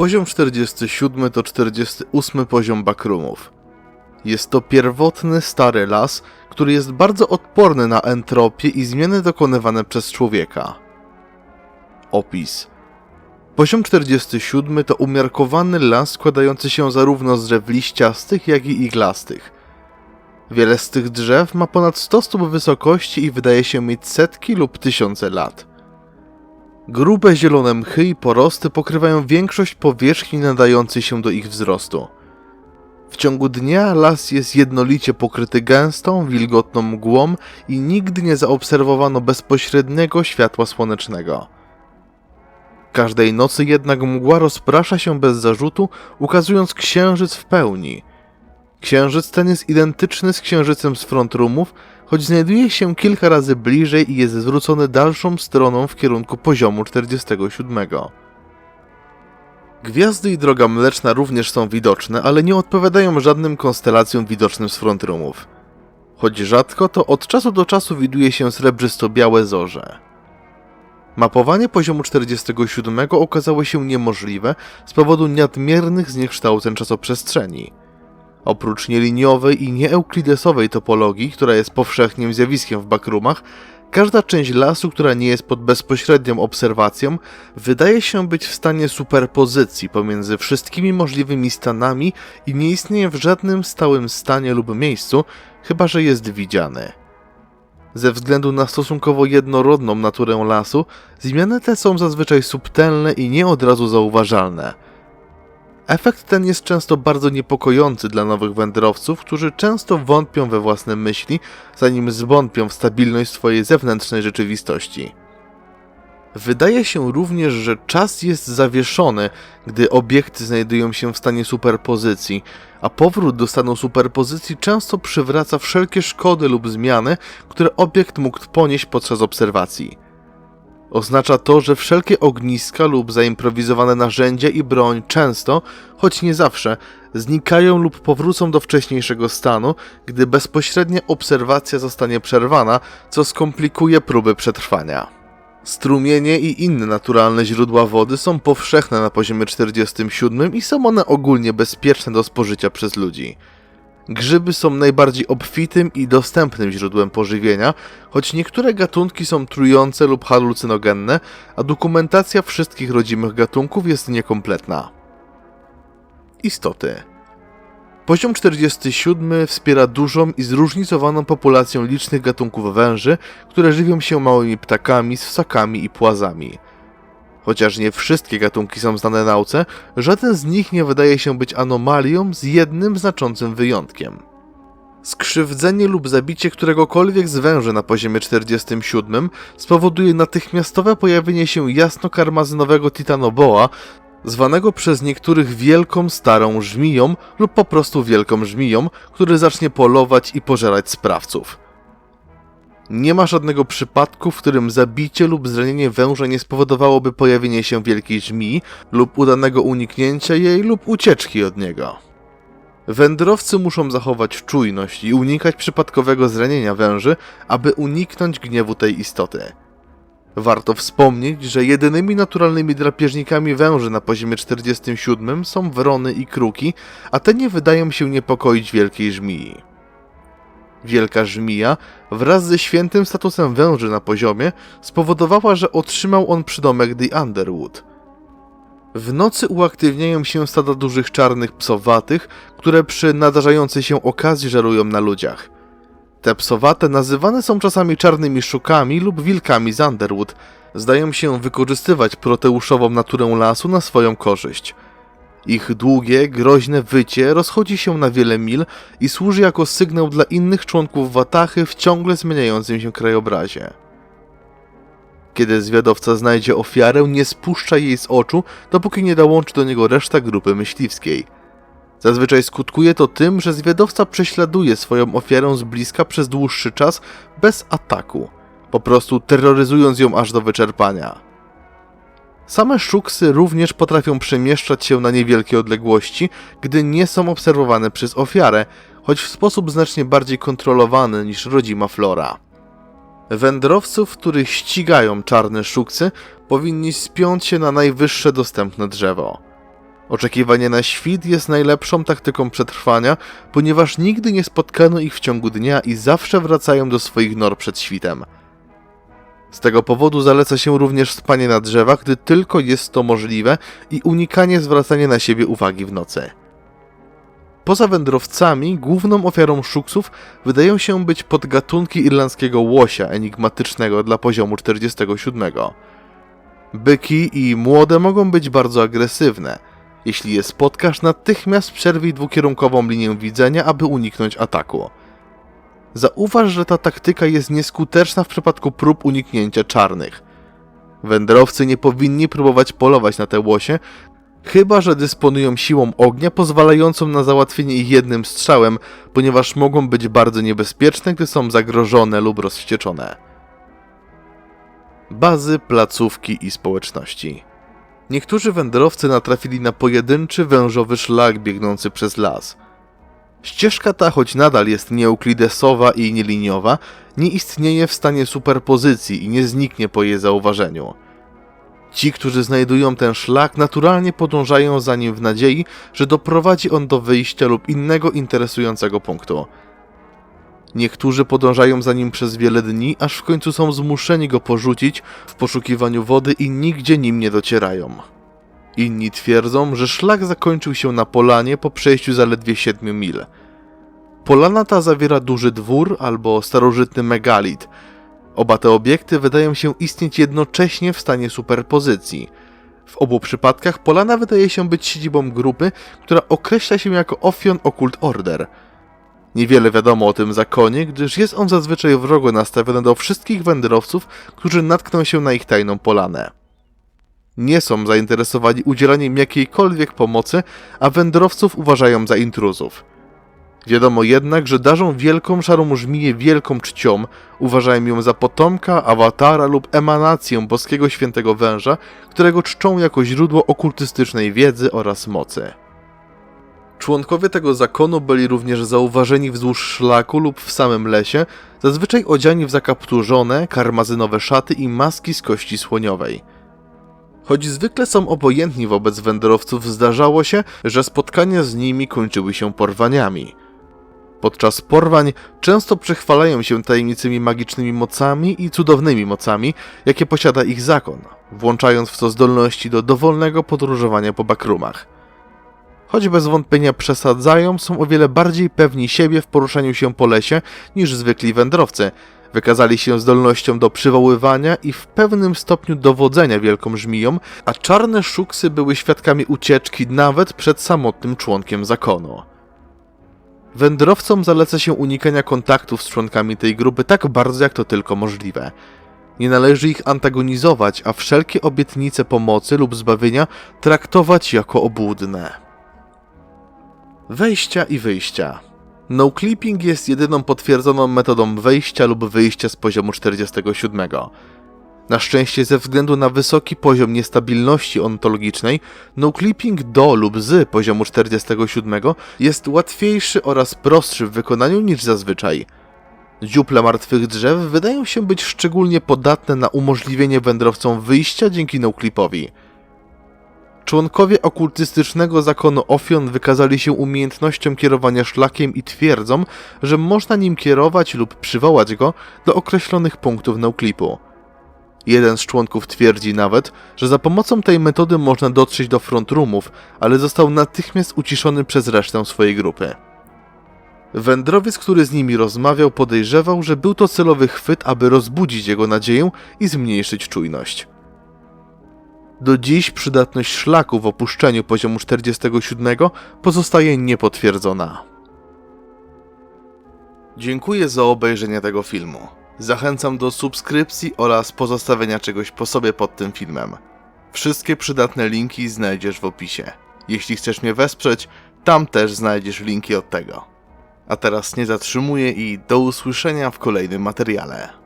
Poziom 47 to 48 poziom bakrumów. Jest to pierwotny, stary las, który jest bardzo odporny na entropię i zmiany dokonywane przez człowieka. Opis. Poziom 47 to umiarkowany las składający się zarówno z drzew liściastych, jak i iglastych. Wiele z tych drzew ma ponad 100 stóp wysokości i wydaje się mieć setki lub tysiące lat. Grube zielone mchy i porosty pokrywają większość powierzchni nadającej się do ich wzrostu. W ciągu dnia las jest jednolicie pokryty gęstą, wilgotną mgłą i nigdy nie zaobserwowano bezpośredniego światła słonecznego. Każdej nocy jednak mgła rozprasza się bez zarzutu, ukazując księżyc w pełni. Księżyc ten jest identyczny z księżycem z frontrumów, choć znajduje się kilka razy bliżej i jest zwrócony dalszą stroną w kierunku poziomu 47. Gwiazdy i droga mleczna również są widoczne, ale nie odpowiadają żadnym konstelacjom widocznym z frontrumów. Choć rzadko, to od czasu do czasu widuje się srebrzysto-białe zorze. Mapowanie poziomu 47 okazało się niemożliwe z powodu nadmiernych zniekształceń czasoprzestrzeni. Oprócz nieliniowej i nieeuklidesowej topologii, która jest powszechnym zjawiskiem w bakrumach, każda część lasu, która nie jest pod bezpośrednią obserwacją, wydaje się być w stanie superpozycji pomiędzy wszystkimi możliwymi stanami i nie istnieje w żadnym stałym stanie lub miejscu, chyba że jest widziany. Ze względu na stosunkowo jednorodną naturę lasu, zmiany te są zazwyczaj subtelne i nie od razu zauważalne. Efekt ten jest często bardzo niepokojący dla nowych wędrowców, którzy często wątpią we własne myśli, zanim zwątpią w stabilność swojej zewnętrznej rzeczywistości. Wydaje się również, że czas jest zawieszony, gdy obiekty znajdują się w stanie superpozycji, a powrót do stanu superpozycji często przywraca wszelkie szkody lub zmiany, które obiekt mógł ponieść podczas obserwacji. Oznacza to, że wszelkie ogniska lub zaimprowizowane narzędzia i broń często, choć nie zawsze, znikają lub powrócą do wcześniejszego stanu, gdy bezpośrednia obserwacja zostanie przerwana, co skomplikuje próby przetrwania. Strumienie i inne naturalne źródła wody są powszechne na poziomie 47 i są one ogólnie bezpieczne do spożycia przez ludzi. Grzyby są najbardziej obfitym i dostępnym źródłem pożywienia, choć niektóre gatunki są trujące lub halucynogenne, a dokumentacja wszystkich rodzimych gatunków jest niekompletna. Istoty Poziom 47 wspiera dużą i zróżnicowaną populację licznych gatunków węży, które żywią się małymi ptakami, ssakami i płazami. Chociaż nie wszystkie gatunki są znane nauce, żaden z nich nie wydaje się być anomalią z jednym znaczącym wyjątkiem. Skrzywdzenie lub zabicie któregokolwiek z węży na poziomie 47 spowoduje natychmiastowe pojawienie się jasno-karmazynowego titanoboa, zwanego przez niektórych wielką starą żmiją lub po prostu wielką żmiją, który zacznie polować i pożerać sprawców. Nie ma żadnego przypadku, w którym zabicie lub zranienie węża nie spowodowałoby pojawienia się wielkiej żmii lub udanego uniknięcia jej lub ucieczki od niego. Wędrowcy muszą zachować czujność i unikać przypadkowego zranienia węży, aby uniknąć gniewu tej istoty. Warto wspomnieć, że jedynymi naturalnymi drapieżnikami węży na poziomie 47 są wrony i kruki, a te nie wydają się niepokoić wielkiej żmii. Wielka żmija, wraz ze świętym statusem węży na poziomie, spowodowała, że otrzymał on przydomek The Underwood. W nocy uaktywniają się stada dużych czarnych psowatych, które przy nadarzającej się okazji żerują na ludziach. Te psowate nazywane są czasami czarnymi szukami lub wilkami z Underwood. Zdają się wykorzystywać proteuszową naturę lasu na swoją korzyść. Ich długie, groźne wycie rozchodzi się na wiele mil i służy jako sygnał dla innych członków Watachy w ciągle zmieniającym się krajobrazie. Kiedy zwiadowca znajdzie ofiarę, nie spuszcza jej z oczu, dopóki nie dołączy do niego reszta grupy myśliwskiej. Zazwyczaj skutkuje to tym, że zwiadowca prześladuje swoją ofiarę z bliska przez dłuższy czas bez ataku, po prostu terroryzując ją aż do wyczerpania. Same szuksy również potrafią przemieszczać się na niewielkie odległości, gdy nie są obserwowane przez ofiarę, choć w sposób znacznie bardziej kontrolowany niż rodzima flora. Wędrowców, których ścigają czarne szuksy, powinni spiąć się na najwyższe dostępne drzewo. Oczekiwanie na świt jest najlepszą taktyką przetrwania, ponieważ nigdy nie spotkano ich w ciągu dnia i zawsze wracają do swoich nor przed świtem. Z tego powodu zaleca się również spanie na drzewach, gdy tylko jest to możliwe i unikanie zwracania na siebie uwagi w nocy. Poza wędrowcami, główną ofiarą szuksów wydają się być podgatunki irlandzkiego łosia enigmatycznego dla poziomu 47. Byki i młode mogą być bardzo agresywne. Jeśli je spotkasz, natychmiast przerwij dwukierunkową linię widzenia, aby uniknąć ataku. Zauważ, że ta taktyka jest nieskuteczna w przypadku prób uniknięcia czarnych. Wędrowcy nie powinni próbować polować na te łosie, chyba że dysponują siłą ognia pozwalającą na załatwienie ich jednym strzałem, ponieważ mogą być bardzo niebezpieczne, gdy są zagrożone lub rozwścieczone. Bazy, placówki i społeczności. Niektórzy wędrowcy natrafili na pojedynczy wężowy szlak biegnący przez las. Ścieżka ta, choć nadal jest nieuklidesowa i nieliniowa, nie istnieje w stanie superpozycji i nie zniknie po jej zauważeniu. Ci, którzy znajdują ten szlak, naturalnie podążają za nim w nadziei, że doprowadzi on do wyjścia lub innego interesującego punktu. Niektórzy podążają za nim przez wiele dni, aż w końcu są zmuszeni go porzucić w poszukiwaniu wody i nigdzie nim nie docierają. Inni twierdzą, że szlak zakończył się na polanie po przejściu zaledwie 7 mil. Polana ta zawiera duży dwór albo starożytny megalit. Oba te obiekty wydają się istnieć jednocześnie w stanie superpozycji. W obu przypadkach Polana wydaje się być siedzibą grupy, która określa się jako Ophion Occult Order. Niewiele wiadomo o tym zakonie, gdyż jest on zazwyczaj wrogo nastawiony do wszystkich wędrowców, którzy natkną się na ich tajną polanę nie są zainteresowani udzielaniem jakiejkolwiek pomocy, a wędrowców uważają za intruzów. Wiadomo jednak, że darzą wielką szarą żmiję wielką czcią, uważają ją za potomka, awatara lub emanację boskiego świętego węża, którego czczą jako źródło okultystycznej wiedzy oraz mocy. Członkowie tego zakonu byli również zauważeni wzdłuż szlaku lub w samym lesie, zazwyczaj odziani w zakapturzone, karmazynowe szaty i maski z kości słoniowej. Choć zwykle są obojętni wobec wędrowców, zdarzało się, że spotkania z nimi kończyły się porwaniami. Podczas porwań często przechwalają się tajemnicymi magicznymi mocami i cudownymi mocami, jakie posiada ich zakon, włączając w to zdolności do dowolnego podróżowania po bakrumach. Choć bez wątpienia przesadzają, są o wiele bardziej pewni siebie w poruszaniu się po lesie niż zwykli wędrowcy, Wykazali się zdolnością do przywoływania i w pewnym stopniu dowodzenia wielką żmiją, a czarne szuksy były świadkami ucieczki nawet przed samotnym członkiem zakonu. Wędrowcom zaleca się unikania kontaktów z członkami tej grupy tak bardzo jak to tylko możliwe. Nie należy ich antagonizować, a wszelkie obietnice pomocy lub zbawienia traktować jako obłudne. Wejścia i wyjścia. No clipping jest jedyną potwierdzoną metodą wejścia lub wyjścia z poziomu 47. Na szczęście ze względu na wysoki poziom niestabilności ontologicznej, no clipping do lub z poziomu 47 jest łatwiejszy oraz prostszy w wykonaniu niż zazwyczaj. Dziuple martwych drzew wydają się być szczególnie podatne na umożliwienie wędrowcom wyjścia dzięki no-clipowi. Członkowie okultystycznego zakonu Ofion wykazali się umiejętnością kierowania szlakiem i twierdzą, że można nim kierować lub przywołać go do określonych punktów Neuklipu. Jeden z członków twierdzi nawet, że za pomocą tej metody można dotrzeć do front roomów, ale został natychmiast uciszony przez resztę swojej grupy. Wędrowiec, który z nimi rozmawiał, podejrzewał, że był to celowy chwyt, aby rozbudzić jego nadzieję i zmniejszyć czujność. Do dziś przydatność szlaku w opuszczeniu poziomu 47 pozostaje niepotwierdzona. Dziękuję za obejrzenie tego filmu. Zachęcam do subskrypcji oraz pozostawienia czegoś po sobie pod tym filmem. Wszystkie przydatne linki znajdziesz w opisie. Jeśli chcesz mnie wesprzeć, tam też znajdziesz linki od tego. A teraz nie zatrzymuję i do usłyszenia w kolejnym materiale.